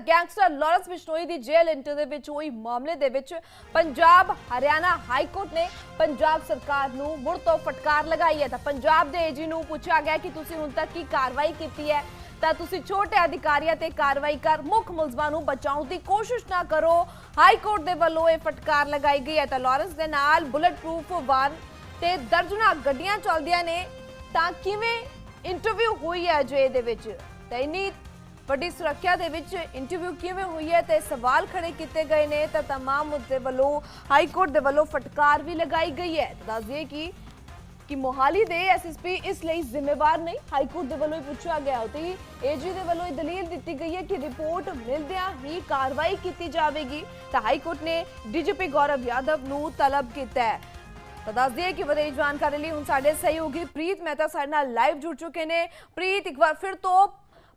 Gangster Lawrence Bishnoi ਦੀ ਜੇਲ੍ਹ inter ਦੇ ਵਿੱਚ ਹੋਈ ਮਾਮਲੇ ਦੇ ਵਿੱਚ ਪੰਜਾਬ, ਹਰਿਆਣਾ ਹਾਈ ਕੋਰਟ ਨੇ ਪੰਜਾਬ ਸਰਕਾਰ ਨੂੰ ਮੁੜ ਤੋਂ ਫਟਕਾਰ ਲਗਾਈ ਹੈ। ਤਾਂ ਪੰਜਾਬ ਦੇ ਏਜੀ ਨੂੰ ਪੁੱਛਿਆ ਗਿਆ ਕਿ ਤੁਸੀਂ ਹੁਣ ਤੱਕ ਕੀ ਕਾਰਵਾਈ ਕੀਤੀ ਹੈ। ਤਾਂ ਤੁਸੀਂ ਛੋਟੇ ਅਧਿਕਾਰੀਆਂ ਤੇ ਕਾਰਵਾਈ ਕਰ, ਮੁੱਖ ਮੁਲਜ਼ਮਾਂ ਨੂੰ ਬਚਾਉਣ ਦੀ ਕੋਸ਼ਿਸ਼ ਨਾ ਕਰੋ। ਹਾਈ ਕੋਰਟ ਦੇ ਵੱਲੋਂ ਇਹ ਫਟਕਾਰ ਲਗਾਈ ਗਈ ਹੈ। ਤਾਂ ਲਾਰੈਂਸ ਦੇ ਨਾਲ ਬੁਲਟ ਪ੍ਰੂਫ ਵਾਰ ਤੇ ਦਰਜਨਾ ਗੱਡੀਆਂ ਚੱਲਦੀਆਂ ਨੇ। ਤਾਂ ਕਿਵੇਂ ਇੰਟਰਵਿਊ ਹੋਈ ਹੈ ਜੇ ਦੇ ਵਿੱਚ? ਤਾਂ ਇੰਨੀ ਵੱਡੀ ਸੁਰੱਖਿਆ ਦੇ ਵਿੱਚ ਇੰਟਰਵਿਊ ਕਿਵੇਂ ਹੋਈ ਹੈ ਤੇ ਸਵਾਲ ਖੜੇ ਕੀਤੇ ਗਏ ਨੇ ਤਾਂ तमाम ਮੁੱਦੇ ਵੱਲੋਂ ਹਾਈ ਕੋਰਟ ਦੇ ਵੱਲੋਂ ਫਟਕਾਰ ਵੀ ਲਗਾਈ ਗਈ ਹੈ ਤਾਂ ਦੱਸ ਦਈਏ ਕਿ ਕਿ ਮੋਹਾਲੀ ਦੇ ਐਸਐਸਪੀ ਇਸ ਲਈ ਜ਼ਿੰਮੇਵਾਰ ਨਹੀਂ ਹਾਈ ਕੋਰਟ ਦੇ ਵੱਲੋਂ ਹੀ ਪੁੱਛਿਆ ਗਿਆ ਉਤੇ ਹੀ ਏਜੀ ਦੇ ਵੱਲੋਂ ਇਹ ਦਲੀਲ ਦਿੱਤੀ ਗਈ ਹੈ ਕਿ ਰਿਪੋਰਟ ਮਿਲਦਿਆਂ ਹੀ ਕਾਰਵਾਈ ਕੀਤੀ ਜਾਵੇਗੀ ਤਾਂ ਹਾਈ ਕੋਰਟ ਨੇ ਡੀਜੀਪੀ ਗੌਰਵ ਯਾਦਵ ਨੂੰ ਤਲਬ ਕੀਤਾ ਹੈ ਤਾਂ ਦੱਸ ਦਈਏ ਕਿ ਵਧੇਰੀ ਜਾਣਕਾਰੀ ਲਈ ਹੁਣ ਸਾਡੇ ਸਹਿਯੋਗੀ ਪ੍ਰੀਤ ਮਹਿਤਾ ਸਾਡੇ ਨਾਲ ਲਾਈਵ ਜੁੜ ਚੁੱਕੇ ਨੇ ਪ੍ਰੀਤ ਇੱਕ ਵਾਰ ਫਿਰ ਤੋਂ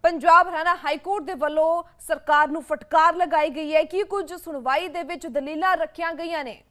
ਪੰਜਾਬ ਹਰਿਆਣਾ ਹਾਈ ਕੋਰਟ ਦੇ ਵੱਲੋਂ ਸਰਕਾਰ ਨੂੰ ਫਟਕਾਰ ਲਗਾਈ ਗਈ ਹੈ। ਕਿ ਕੁਝ ਸੁਣਵਾਈ ਦੇ ਵਿੱਚ ਦਲੀਲਾਂ ਰੱਖੀਆਂ ਗਈਆਂ ਨੇ?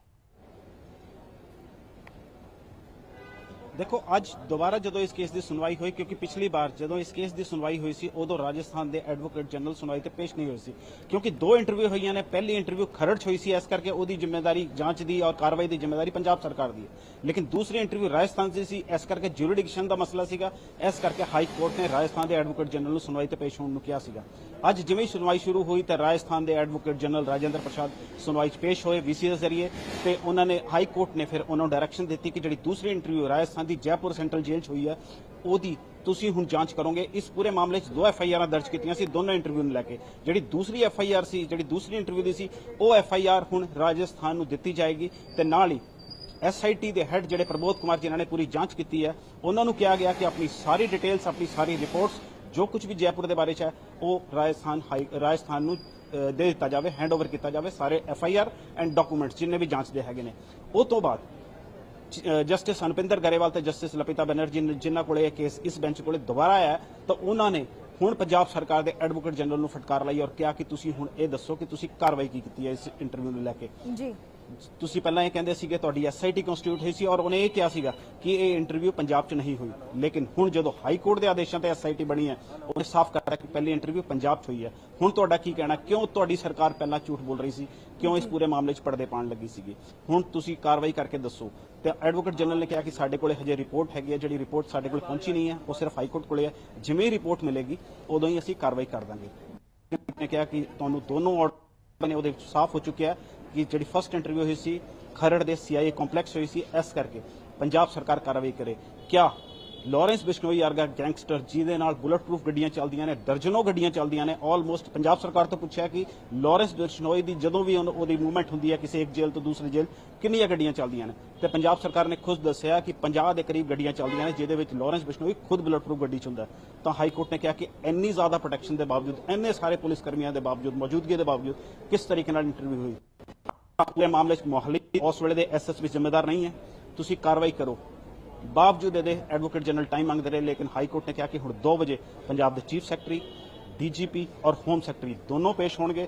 ਦੇਖੋ, ਅੱਜ ਦੁਬਾਰਾ ਜਦੋਂ ਇਸ ਕੇਸ ਦੀ ਸੁਣਵਾਈ ਹੋਈ, ਕਿਉਂਕਿ ਪਿਛਲੀ ਵਾਰ ਜਦੋਂ ਇਸ ਕੇਸ ਦੀ ਸੁਣਵਾਈ ਹੋਈ ਸੀ, ਉਦੋਂ ਰਾਜਸਥਾਨ ਦੇ ਐਡਵੋਕੇਟ ਜਨਰਲ ਸੁਣਵਾਈ ਤੇ ਪੇਸ਼ ਨਹੀਂ ਹੋਏ ਸੀ। ਕਿਉਂਕਿ ਦੋ ਇੰਟਰਵਿਊ ਹੋਈਆਂ ਨੇ, ਪਹਿਲੀ ਇੰਟਰਵਿਊ ਖਰੜ 'ਚ ਹੋਈ ਸੀ, ਇਸ ਕਰਕੇ ਉਹਦੀ ਜ਼ਿੰਮੇਵਾਰੀ ਜਾਂਚ ਦੀ ਔਰ ਕਾਰਵਾਈ ਦੀ ਜ਼ਿੰਮੇਵਾਰੀ ਪੰਜਾਬ ਸਰਕਾਰ ਦੀ ਹੈ। ਲੇਕਿਨ ਦੂਸਰੀ ਇੰਟਰਵਿਊ ਰਾਜਸਥਾਨ ਦੀ ਸੀ, ਇਸ ਕਰਕੇ ਜੁਰੀਡਿਕਸ਼ਨ ਦਾ ਮਸਲਾ ਸੀਗਾ, ਇਸ ਕਰਕੇ ਹਾਈ ਕੋਰਟ ਨੇ ਰਾਜਸਥਾਨ ਦੇ ਐਡਵੋਕੇਟ ਜਨਰਲ ਨੂੰ ਸੁਣਵਾਈ ਤੇ ਪੇਸ਼ ਹੋਣ ਨੂੰ ਕਿਹਾ ਸੀਗਾ। ਅੱਜ ਜਿਵੇਂ ਸੁਣਵਾਈ ਸ਼ੁਰੂ ਹੋਈ ਤਾਂ ਰਾਜਸਥਾਨ ਦੇ ਐਡਵੋਕੇਟ ਜਨਰਲ ਰਾਜੇਂਦਰ ਪ੍ਰਸਾਦ ਸੁਣਵਾਈ 'ਚ ਪੇਸ਼ ਹੋਏ ਵੀਸੀ ਦੇ ਜ਼ਰੀਏ, ਤੇ ਉਹਨਾਂ ਨੇ ਹਾਈ ਕੋਰਟ ਨੇ ਫਿਰ ਉਹਨਾਂ ਨੂੰ ਡਾਇਰੈਕਸ਼ਨ ਦਿੱਤੀ ਕਿ ਜਿਹੜੀ ਦੂਸਰੀ ਇੰਟਰਵਿਊ ਰਾਜਸਥਾਨ ਦੀ ਜੈਪੁਰ ਸੈਂਟਰਲ ਜੇਲ੍ਹ 'ਚ ਹੋਈ ਹੈ, ਉਹਦੀ ਤੁਸੀਂ ਹੁਣ ਜਾਂਚ ਕਰੋਗੇ, ਇਸ ਪੂਰੇ ਮਾਮਲੇ 'ਚ ਦੋ ਐਫ ਆਈ ਆਰਾਂ ਦਰਜ ਕੀਤੀਆਂ ਸੀ, ਦੋਨੋਂ ਇੰਟਰਵਿਊ ਨੂੰ ਲੈ ਕੇ। ਜਿਹੜੀ ਦੂਸਰੀ ਐਫ ਆਈ ਆਰ ਸੀ, ਜਿਹੜੀ ਦੂਸਰੀ ਇੰਟਰਵਿਊ ਦੀ ਸੀ, ਉਹ ਐਫ ਆਈ ਆਰ ਹੁਣ ਰਾਜਸਥਾਨ ਨੂੰ ਦਿੱਤੀ ਜਾਏਗੀ ਤੇ ਨਾਲ ਹੀ ਐਸਆਈਟੀ ਦੇ ਹੈੱਡ ਜਿਹੜੇ ਪ੍ਰਬੋਧ ਕੁਮਾਰ ਜਿਨ੍ਹਾਂ ਨੇ ਪੂਰੀ ਜਾਂਚ ਕੀਤੀ ਹੈ, ਉਹਨਾਂ ਨੂੰ ਕਿਹਾ ਗਿਆ ਕਿ ਆਪਣੀ ਸਾਰੀ ਡਿਟੇਲਸ ਆਪਣੀ ਸਾਰੀ ਰਿਪੋਰਟਸ ਜੋ ਕੁਝ ਵੀ ਜੈਪੁਰ ਦੇ ਬਾਰੇ ਚ ਹੈ, ਉਹ ਰਾਜਸਥਾਨ ਹਾਈ, ਰਾਜਸਥਾਨ ਨੂੰ ਦੇ ਦਿੱਤਾ ਜਾਵੇ ਹੈਂਡਓਵਰ ਕੀਤਾ ਜਾਵੇ ਸਾਰੇ F I R and documents ਜਿੰਨੇ ਵੀ ਜਾਂਚ ਦੇ ਹੈਗੇ ਨੇ। ਉਹ ਤੋਂ ਬਾਅਦ ਜਸਟਿਸ ਅਨਪਿੰਦਰ ਗਰੇਵਾਲ ਤੇ ਜਸਟਿਸ ਲਪਿਤਾ ਬੈਨਰਜੀ ਜਿਨ੍ਹਾਂ ਕੋਲੇ ਇਹ ਕੇਸ ਇਸ ਬੈਂਚ ਕੋਲੇ ਦੁਬਾਰਾ ਆਇਆ ਤਾਂ ਉਹਨਾਂ ਨੇ ਹੁਣ ਪੰਜਾਬ ਸਰਕਾਰ ਦੇ ਐਡਵੋਕੇਟ ਜਨਰਲ ਨੂੰ ਫਟਕਾਰ ਲਾਈ ਔਰ ਕਿਹਾ ਕਿ ਤੁਸੀਂ ਹੁਣ ਇਹ ਦੱਸੋ ਕਿ ਤੁਸੀਂ ਕਾਰਵਾਈ ਕੀ ਕੀਤੀ ਹੈ ਇਸ ਇੰਟਰਵਿਊ ਨੂੰ ਲੈ ਕੇ। ਜੀ। ਤੁਸੀਂ ਪਹਿਲਾਂ ਇਹ ਕਹਿੰਦੇ ਸੀਗੇ ਤੁਹਾਡੀ ਐਸਆਈਟੀ ਕਨਸਟੀਟਿਊਟ ਹੋਈ ਸੀ ਔਰ ਉਹਨੇ ਇਹ ਕਿਹਾ ਸੀਗਾ ਕਿ ਇਹ ਇੰਟਰਵਿਊ ਪੰਜਾਬ 'ਚ ਨਹੀਂ ਹੋਈ। ਲੇਕਿਨ ਹੁਣ ਜਦੋਂ ਹਾਈ ਕੋਰਟ ਦੇ ਆਦੇਸ਼ਾਂ ਤੇ ਐਸਆਈਟੀ ਬਣੀ ਹੈ, ਉਹਨੇ ਸਾਫ਼ ਕਰਤਾ ਕਿ ਪਹਿਲੀ ਇੰਟਰਵਿਊ ਪੰਜਾਬ 'ਚ ਹੋਈ ਹੈ। ਹੁਣ ਤੁਹਾਡਾ ਕੀ ਕਹਿਣਾ? ਕਿਉਂ ਤੁਹਾਡੀ ਸਰਕਾਰ ਪਹਿਲਾਂ ਝੂਠ ਬੋਲ ਰਹੀ ਸੀ? ਕਿਉਂ ਇਸ ਪੂਰੇ ਮਾਮਲੇ 'ਚ ਪਰਦੇ ਪਾਣ ਲੱਗੀ ਸੀਗੀ? ਹੁਣ ਤੁਸੀਂ ਕਾਰਵਾਈ ਕਰਕੇ ਦੱਸੋ। ਤੇ ਐਡਵੋਕੇਟ ਜਨਰਲ ਨੇ ਕਿਹਾ ਕਿ ਸਾਡੇ ਕੋਲੇ ਹਜੇ ਰਿਪੋਰਟ ਹੈਗੀ ਹੈ, ਜਿਹੜੀ ਰਿਪੋਰਟ ਸਾਡੇ ਕੋਲ ਪਹੁੰਚੀ ਨਹੀਂ ਹੈ, ਉਹ ਸਿਰਫ ਹਾਈ ਕੋਰਟ ਕੋਲੇ ਹੈ। ਜਿਵੇਂ ਹੀ ਰਿਪੋਰਟ ਮਿਲੇਗੀ, ਉਦੋਂ ਹੀ ਅਸੀਂ ਕਾਰਵਾਈ ਕਰ ਦਾਂਗੇ। ਨੇ ਕਿਹਾ ਕਿ ਤੁਹਾਨੂੰ ਦੋਨੋਂ ਆਰਡਰ ਨੇ ਉਹਦੇ ਸਾਫ਼ ਹੋ ਚੁੱਕਿਆ ਕਿ ਜਿਹੜੀ ਫਸਟ ਇੰਟਰਵਿਊ ਹੋਈ ਸੀ, ਖਰੜ ਦੇ ਸੀਆਈਏ ਕੰਪਲੈਕਸ ਹੋਈ ਸੀ, ਇਸ ਕਰਕੇ ਪੰਜਾਬ ਸਰਕਾਰ ਕਾਰਵਾਈ ਕਰੇ। ਕਿਆ? ਲਾਰੈਂਸ ਬਿਸ਼ਨੋਈ ਵਰਗਾ ਗੈਂਗਸਟਰ ਜਿਹਦੇ ਨਾਲ ਬੁਲਟ ਪ੍ਰੂਫ ਗੱਡੀਆਂ ਚੱਲਦੀਆਂ ਨੇ, ਦਰਜਨੋਂ ਗੱਡੀਆਂ ਚੱਲਦੀਆਂ ਨੇ ਆਲਮੋਸਟ ਪੰਜਾਬ ਸਰਕਾਰ ਤੋਂ ਪੁੱਛਿਆ ਕਿ ਲਾਰੈਂਸ ਬਿਸ਼ਨੋਈ ਦੀ ਜਦੋਂ ਵੀ ਉਹਦੀ ਮੂਵਮੈਂਟ ਹੁੰਦੀ ਹੈ ਕਿਸੇ ਇੱਕ ਜੇਲ੍ਹ ਤੋਂ ਦੂਸਰੀ ਜੇਲ੍ਹ, ਕਿੰਨੀਆਂ ਗੱਡੀਆਂ ਚੱਲਦੀਆਂ ਨੇ? ਤੇ ਪੰਜਾਬ ਸਰਕਾਰ ਨੇ ਖੁਦ ਦੱਸਿਆ ਕਿ 50 ਦੇ ਕਰੀਬ ਗੱਡੀਆਂ ਚੱਲਦੀਆਂ ਨੇ, ਜਿਹਦੇ ਵਿੱਚ ਲਾਰੈਂਸ ਬਿਸ਼ਨੋਈ ਖੁਦ ਬੁਲਟ ਪ੍ਰੂਫ ਗੱਡੀ 'ਚ ਹੁੰਦਾ ਹੈ। ਤਾਂ ਹਾਈ ਕੋਰਟ ਨੇ ਕਿਹਾ ਕਿ ਇੰਨੀ ਜ਼ਿਆਦਾ ਪ੍ਰੋਟੈਕਸ਼ਨ ਦੇ ਬਾਵਜੂਦ, ਇੰਨੇ ਸਾਰੇ ਪੁਲਿਸ ਕਰਮੀਆਂ ਦੇ ਬਾਵਜੂਦ, ਮੌਜੂਦਗੀ ਦੇ ਬਾਵਜੂਦ ਕਿਸ ਤਰੀਕੇ ਨਾਲ ਇੰਟਰਵਿਊ ਹੋਈ? ਪੂਰੇ ਮਾਮਲੇ 'ਚ ਮੋਹਾਲੀ, ਉਸ ਵੇਲੇ ਦੇ ਐਸਐਸਪੀ ਜ਼ਿੰਮੇਦਾਰ ਨਹੀਂ ਹੈ। ਤੁਸੀਂ ਕਾਰਵਾਈ ਕਰੋ। ਬਾਵਜੂਦ ਇਹਦੇ ਐਡਵੋਕੇਟ ਜਨਰਲ ਟਾਈਮ ਮੰਗਦੇ ਰਹੇ, ਲੇਕਿਨ ਹਾਈ ਕੋਰਟ ਨੇ ਕਿਹਾ ਕਿ ਹੁਣ 2 ਵਜੇ ਪੰਜਾਬ ਦੇ ਚੀਫ ਸੈਕਟਰੀ ਡੀਜੀਪੀ ਔਰ ਹੋਮ ਸੈਕਟਰੀ ਦੋਨੋਂ ਪੇਸ਼ ਹੋਣਗੇ।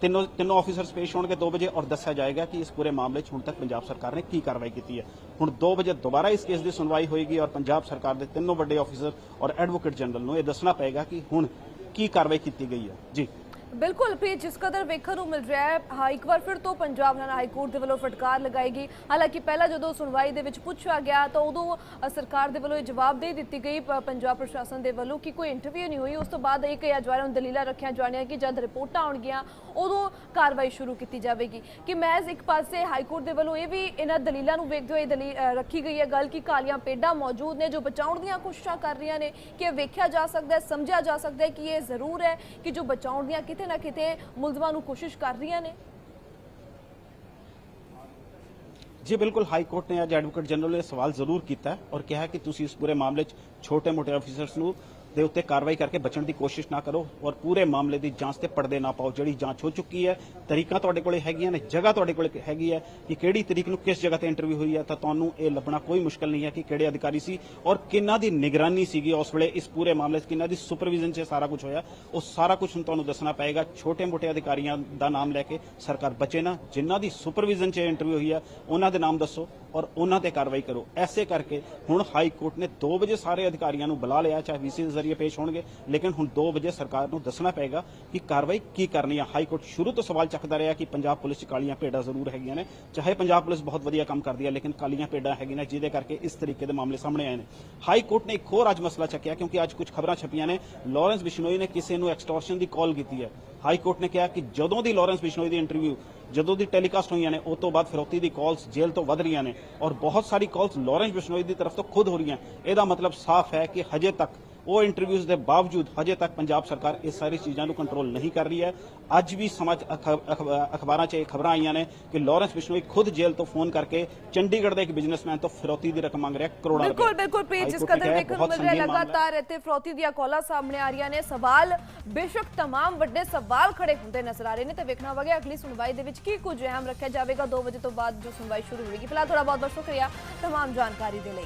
ਤਿੰਨੋਂ ਤਿੰਨੋਂ ਆਫੀਸਰਸ ਪੇਸ਼ ਹੋਣਗੇ 2 ਵਜੇ ਔਰ ਦੱਸਿਆ ਜਾਏਗਾ ਕਿ ਇਸ ਪੂਰੇ ਮਾਮਲੇ 'ਚ ਹੁਣ ਤੱਕ ਪੰਜਾਬ ਸਰਕਾਰ ਨੇ ਕੀ ਕਾਰਵਾਈ ਕੀਤੀ ਹੈ। ਹੁਣ 2 ਵਜੇ ਦੁਬਾਰਾ ਇਸ ਕੇਸ ਦੀ ਸੁਣਵਾਈ ਹੋਏਗੀ ਔਰ ਪੰਜਾਬ ਸਰਕਾਰ ਦੇ ਤਿੰਨੋਂ ਵੱਡੇ ਆਫੀਸਰ ਔਰ ਐਡਵੋਕੇਟ ਜਨਰਲ ਨੂੰ ਇਹ ਦੱਸਣਾ ਪਏਗਾ ਕਿ ਹੁਣ ਕੀ ਕਾਰਵਾਈ ਕੀਤੀ ਗਈ ਹੈ। ਜੀ। ਬਿਲਕੁਲ ਵੀ ਜਿਸ ਕਦਰ ਵੇਖਣ ਨੂੰ ਮਿਲ ਰਿਹਾ ਹੈ, ਹਾਂ, ਇੱਕ ਵਾਰ ਫਿਰ ਤੋਂ ਪੰਜਾਬ ਹਰਿਆਣਾ ਹਾਈ ਕੋਰਟ ਦੇ ਵੱਲੋਂ ਫਟਕਾਰ ਲਗਾਈ ਗਈ। ਹਾਲਾਂਕਿ ਪਹਿਲਾਂ ਜਦੋਂ ਸੁਣਵਾਈ ਦੇ ਵਿੱਚ ਪੁੱਛਿਆ ਗਿਆ, ਤਾਂ ਉਦੋਂ ਸਰਕਾਰ ਦੇ ਵੱਲੋਂ ਇਹ ਜਵਾਬ ਦੇ ਦਿੱਤੀ ਗਈ, ਪ- ਪੰਜਾਬ ਪ੍ਰਸ਼ਾਸਨ ਦੇ ਵੱਲੋਂ ਕਿ ਕੋਈ ਇੰਟਰਵਿਊ ਨਹੀਂ ਹੋਈ। ਉਸ ਤੋਂ ਬਾਅਦ ਇਹ ਕਿਹਾ ਜਾ ਰਿਹਾ ਹੁਣ ਦਲੀਲਾਂ ਰੱਖੀਆਂ ਜਾਣੀਆਂ ਕਿ ਜਦ ਰਿਪੋਰਟਾਂ ਆਉਣਗੀਆਂ, ਉਦੋਂ ਕਾਰਵਾਈ ਸ਼ੁਰੂ ਕੀਤੀ ਜਾਵੇਗੀ। ਕਿ ਮੈਜ਼ ਇੱਕ ਪਾਸੇ ਹਾਈ ਕੋਰਟ ਦੇ ਵੱਲੋਂ ਇਹ ਵੀ ਇਹਨਾਂ ਦਲੀਲਾਂ ਨੂੰ ਵੇਖਦੇ ਹੋਏ ਦਲੀ ਰੱਖੀ ਗਈ ਹੈ ਗੱਲ ਕਿ ਕਾਲੀਆਂ ਪੇਡਾਂ ਮੌਜੂਦ ਨੇ ਜੋ ਬਚਾਉਣ ਦੀਆਂ ਕੋਸ਼ਿਸ਼ਾਂ ਕਰ ਰਹੀਆਂ ਨੇ, ਕਿ ਇਹ ਵੇਖਿਆ ਜਾ ਸਕਦਾ ਹੈ, ਸਮਝਿਆ ਜਾ ਸਕਦਾ ਹੈ ਕਿ ਇਹ ਜ਼ਰੂਰ ਹੈ ਕਿ ਜੋ ਬਚਾਉਣ ਦੀਆਂ ਕਿਤੇ ਨਾ ਕਿਤੇ ਮੁਲਜ਼ਮਾਂ ਨੂੰ ਕੋਸ਼ਿਸ਼ ਕਰ ਰਹੀਆਂ ਨੇ। ਜੀ, ਬਿਲਕੁਲ ਹਾਈ ਕੋਰਟ ਨੇ ਅੱਜ ਐਡਵੋਕੇਟ ਜਨਰਲ ਨੂੰ ਸਵਾਲ ਜ਼ਰੂਰ ਕੀਤਾ ਔਰ ਕਿਹਾ ਕਿ ਤੁਸੀਂ ਇਸ ਪੂਰੇ ਮਾਮਲੇ 'ਚ ਛੋਟੇ-ਮੋਟੇ ਅਫੀਸਰਸ ਨੂੰ ਦੇ ਉੱਤੇ ਕਾਰਵਾਈ ਕਰਕੇ ਬਚਣ ਦੀ ਕੋਸ਼ਿਸ਼ ਨਾ ਕਰੋ ਔਰ ਪੂਰੇ ਮਾਮਲੇ ਦੀ ਜਾਂਚ ਤੇ ਪਰਦੇ ਨਾ ਪਾਓ। ਜਿਹੜੀ ਜਾਂਚ ਹੋ ਚੁੱਕੀ ਹੈ, ਤਰੀਕਾਂ ਤੁਹਾਡੇ ਕੋਲੇ ਹੈਗੀਆਂ ਨੇ, ਜਗ੍ਹਾ ਤੁਹਾਡੇ ਕੋਲੇ ਹੈਗੀ ਹੈ ਕਿ ਕਿਹੜੀ ਤਰੀਕ ਨੂੰ ਕਿਸ ਜਗ੍ਹਾ ਤੇ ਇੰਟਰਵਿਊ ਹੋਈ ਹੈ, ਤਾਂ ਤੁਹਾਨੂੰ ਇਹ ਲੱਭਣਾ ਕੋਈ ਮੁਸ਼ਕਲ ਨਹੀਂ ਹੈ ਕਿ ਕਿਹੜੇ ਅਧਿਕਾਰੀ ਸੀ ਔਰ ਕਿੰਨਾ ਦੀ ਨਿਗਰਾਨੀ ਸੀਗੀ ਉਸ ਵੇਲੇ, ਇਸ ਪੂਰੇ ਮਾਮਲੇ 'ਚ ਕਿੰਨਾ ਦੀ ਸੁਪਰਵਿਜ਼ਨ 'ਚ ਸਾਰਾ ਕੁਝ ਹੋਇਆ। ਉਹ ਸਾਰਾ ਕੁਝ ਹੁਣ ਤੁਹਾਨੂੰ ਦੱਸਣਾ ਪਏਗਾ। ਛੋਟੇ-ਮੋਟੇ ਅਧਿਕਾਰੀਆਂ ਦਾ ਨਾਮ ਲੈ ਕੇ ਸਰਕਾਰ ਬਚੇ ਨਾ। ਜਿਨ੍ਹਾਂ ਦੀ ਸੁਪਰਵਿਜ਼ਨ 'ਚ ਇੰਟਰਵਿਊ ਹੋਈ ਹੈ, ਉਹਨਾਂ ਦੇ ਨਾਮ ਦੱਸੋ ਔਰ ਉਹਨਾਂ ਤੇ ਕਾਰਵਾਈ ਕਰੋ। ਐਸੇ ਕਰਕੇ ਹੁਣ ਹਾਈ ਕੋਰਟ ਨੇ 2 ਵਜੇ ਸਾਰੇ ਅਧਿਕਾਰੀਆਂ ਨੂੰ ਬੁਲਾ ਲਿਆ, ਚਾਹੇ ਵੀਸੀ ਦੇ ਜ਼ਰੀਏ ਪੇਸ਼ ਹੋਣਗੇ। ਲੇਕਿਨ ਹੁਣ 2 ਵਜੇ ਸਰਕਾਰ ਨੂੰ ਦੱਸਣਾ ਪਏਗਾ ਕਿ ਕਾਰਵਾਈ ਕੀ ਕਰਨੀ ਹੈ ਹਾਈ ਕੋਰਟ ਸ਼ੁਰੂ ਤੋਂ ਸਵਾਲ ਚੱਕਦਾ ਰਿਹਾ ਕਿ ਪੰਜਾਬ ਪੁਲਿਸ 'ਚ ਕਾਲੀਆਂ ਭੇਡਾਂ ਜ਼ਰੂਰ ਹੈਗੀਆਂ ਨੇ। ਚਾਹੇ ਪੰਜਾਬ ਪੁਲਿਸ ਬਹੁਤ ਵਧੀਆ ਕੰਮ ਕਰਦੀ ਹੈ ਲੇਕਿਨ ਕਾਲੀਆਂ ਭੇਡਾਂ ਹੈਗੀਆਂ ਨੇ, ਜਿਹਦੇ ਕਰਕੇ ਇਸ ਤਰੀਕੇ ਦੇ ਮਾਮਲੇ ਸਾਹਮਣੇ ਆਏ ਨੇ। ਹਾਈ ਕੋਰਟ ਨੇ ਇੱਕ ਹੋਰ ਅੱਜ ਮਸਲਾ ਚੱਕਿਆ, ਕਿਉਂਕਿ ਅੱਜ ਕੁਝ ਖਬਰਾਂ ਛਪੀਆਂ ਨੇ। ਲਾਰੈਂਸ ਬਿਸ਼ਨੋਈ ਨੇ ਕਿਸੇ ਨੂੰ ਐਕਸਟੋਰਸ਼ਨ ਦੀ ਕਾਲ ਕੀਤੀ ਹੈ। ਹਾਈ ਕੋਰਟ ਨੇ ਕਿਹਾ ਕਿ ਜਦੋਂ ਦੀ ਲਾਰੈਂਸ ਬਿਸ਼ਨੋਈ ਦੀ ਇੰਟਰਵਿਊ, ਜਦੋਂ ਦੀ ਟੈਲੀਕਾਸਟ ਹੋਈਆਂ ਨੇ ਉਸ ਤੋਂ ਬਾਅਦ ਫਿਰੌਤੀ ਦੀ ਕਾਲਸ ਜੇਲ੍ਹ ਤੋਂ ਵੱਧ ਰਹੀਆਂ ਨੇ। ਔਰ ਬਹੁਤ ਸਾਰੀ ਕਾਲਸ ਲਾਰੈਂਸ ਬਿਸ਼ਨੋਈ ਦੀ ਤਰਫ ਤੋਂ ਖੁਦ ਹੋ ਰਹੀਆਂ। ਇਹਦਾ ਮਤਲਬ ਸਾਫ਼ ਹੈ ਕਿ ਹਜੇ ਤੱਕ ਉਹ ਇੰਟਰਵਿਊਜ਼ ਦੇ ਬਾਵਜੂਦ ਹਜੇ ਤੱਕ ਪੰਜਾਬ ਸਰਕਾਰ ਇਹ ਸਾਰੀ ਚੀਜ਼ਾਂ ਨੂੰ ਕੰਟਰੋਲ ਨਹੀਂ ਕਰ ਰਹੀ ਹੈ ਅੱਜ ਵੀ ਸਮਾਜ ਅਖ- ਅਖ- ਅਖਬਾਰਾਂ 'ਚ ਇਹ ਖਬਰਾਂ ਆਈਆਂ ਨੇ ਕਿ ਲਾਰੈਂਸ ਬਿਸ਼ਨੋਈ ਖੁਦ ਜੇਲ੍ਹ ਤੋਂ ਫੋਨ ਕਰਕੇ ਚੰਡੀਗੜ੍ਹ ਦੇ ਇੱਕ ਬਿਜ਼ਨਸਮੈਨ ਤੋਂ ਫਿਰੌਤੀ ਦੀ ਰਕਮ ਮੰਗ ਰਿਹਾ ਕਰੋੜਾਂ ਰੁਪਏ ਬਿਲਕੁਲ ਬਿਲਕੁਲ ਪ੍ਰੀਤ ਜਿਸ ਹਾਈ ਕੋਰਟ ਨੇ ਕਦਰ ਕਿਹਾ ਇਹ ਵੇਖਣ ਨੂੰ ਬਹੁਤ ਮਿਲ ਰਿਹਾ ਸੰਗੀਨ ਮਾਮਲਾ ਹੈ। ਲਗਾਤਾਰ ਇੱਥੇ ਫਰੋਤੀ ਦੀਆਂ ਕਾਲਾਂ ਸਾਹਮਣੇ ਆ ਰਹੀਆਂ ਨੇ ਸਵਾਲ ਬੇਸ਼ੱਕ तमाम ਵੱਡੇ ਸਵਾਲ ਖੜੇ ਹੁੰਦੇ ਨਜ਼ਰ ਆ ਰਹੇ ਨੇ ਤੇ ਵੇਖਣਾ ਹੋਵੇਗਾ ਅਗਲੀ ਸੁਣਵਾਈ ਦੇ ਵਿੱਚ ਕੀ ਕੁਝ ਅਹਿਮ ਰੱਖਿਆ ਜਾਵੇਗਾ 2 ਵਜੇ ਤੋਂ ਬਾਅਦ ਜੋ ਸੁਣਵਾਈ ਸ਼ੁਰੂ ਹੋਵੇਗੀ ਫਿਲਹਾਲ ਤੁਹਾਡਾ ਬਹੁਤ ਬਹੁਤ ਸ਼ੁਕਰੀਆ तमाम ਜਾਣਕਾਰੀ ਦੇ ਲਈ